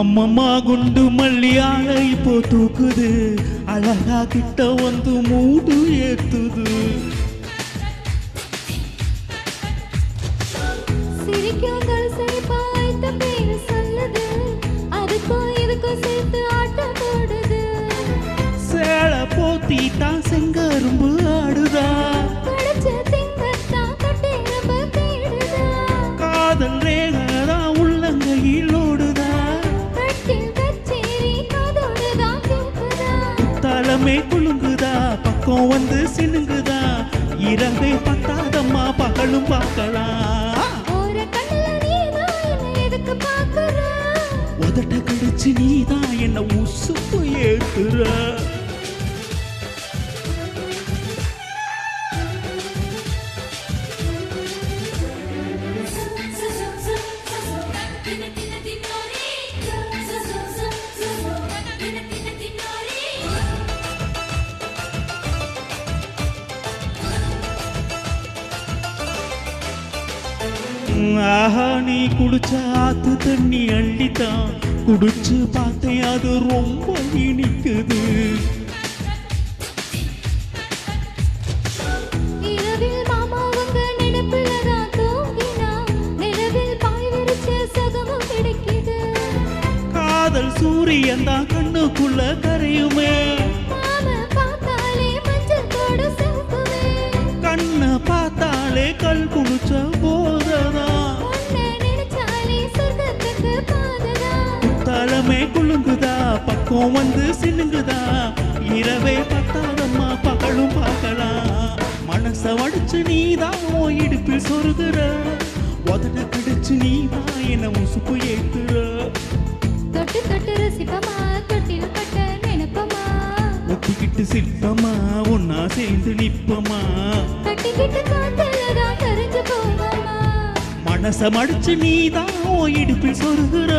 அம்மம்மா குண்டு மல்லியால இப்போ தூக்குது. அழகா கிட்ட வந்து மூடு ஏத்துது. சேலை போத்தி தான் செங்கரும்பு ஆடுதா? தலைமை குலுங்குதா? பக்கம் வந்து சினுங்குதா? இரவே பத்தாதம்மா பகலும் பார்க்கலாம் உதட்ட கடிச்சு நீதான் என்ன உசுப்பு ஏத்துற ஆஹா நீ குடிச்ச ஆத்து தண்ணி அள்ளித்தான். குடிச்சு பார்த்தேன் அது ரொம்ப இனிக்குது. காதல் சூரியன் தான் கண்ணுக்குள்ள கரையுமே. கண்ணை பார்த்தாலே கல் குடிச்ச பக்கம் வந்து சினுங்குதா? இரவே பத்தாதம்மா பகலும் பார்க்கலாம் மனச வடிச்சு நீதான் இடுப்பில் சொருகுற. உதட கடிச்சு நீதான் என்ன முசுப்பு ஏத்துற. தொட்டு தொட்டு ரசிப்பமா தொட்டில் கட்ட நினைப்பமா? ஒத்திக்கிட்டு சிற்பமா ஒன்னா சேர்ந்து நிப்பமா கட்டிக்கிட்டு காத்துல தான் கரைஞ்சு போவோமா? மனச மடிச்சு நீதான் இடுப்பில் சொருகுற.